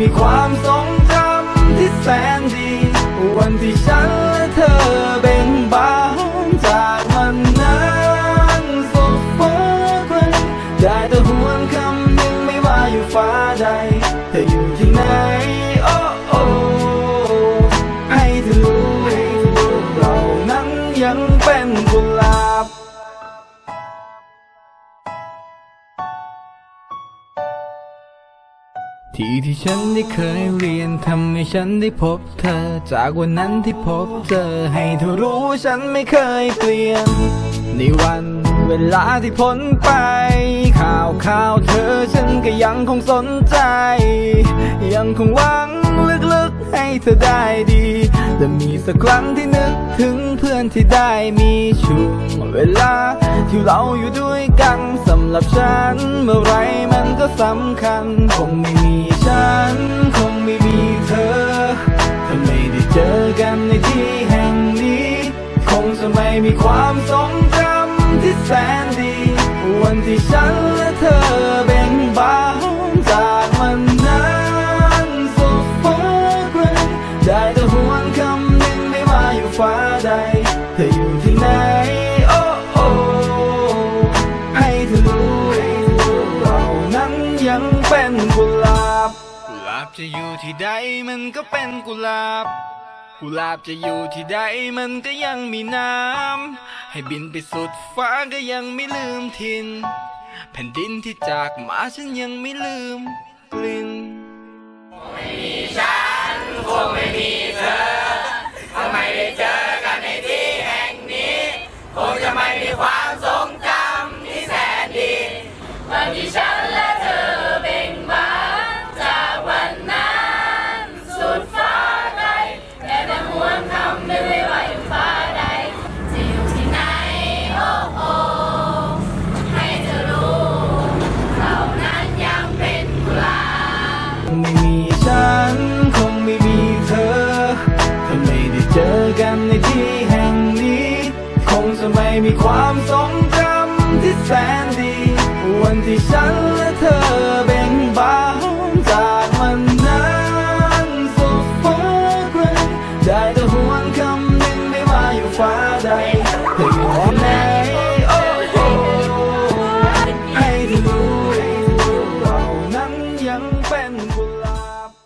มีความทรงจำที่แสนดี วันที่ฉันและเธอเบ่งบานจากมันนั้นสุดฟ้าไกลได้แต่หวนคำหนึ่งไม่ว่าอยู่ฟ้าใด ที่ที่ฉันได้เคยเรียนทำให้ฉันได้พบเธอ จากวันนั้นที่พบเธอให้เธอรู้ฉันไม่เคยเปลี่ยน ในวันเวลาที่พ้นไป ข่าวข่าวเธอฉันก็ยังคงสนใจ ยังคงหวังลึกๆให้เธอได้ดี จะมีสักครั้งที่นึกถึงเพื่อนที่ได้มีช่วงเวลา ที่เราอยู่ด้วยกันสำหรับฉัน เมื่อไรมันก็สำคัญ คงไม่มีฉัน คงไม่มีเธอ ถ้าไม่ได้เจอกันในที่แห่งนี้ คงจะไม่มีความทรงจำที่แสนดี วันที่ฉันและเธอ บ กุหลาบจะอยู่ที่ใดมันก็เป็นกุหลาบ กุหลาบจะอยู่ที่ใดมันก็ยังมีน้ำ ให้บินไปสุดฟ้าก็ยังไม่ลืมทิน แผ่นดินที่จากมาฉันยังไม่ลืมกลิ่น ไม่มีฉันคงไม่มีเธอ แสนดี วันที่ฉัน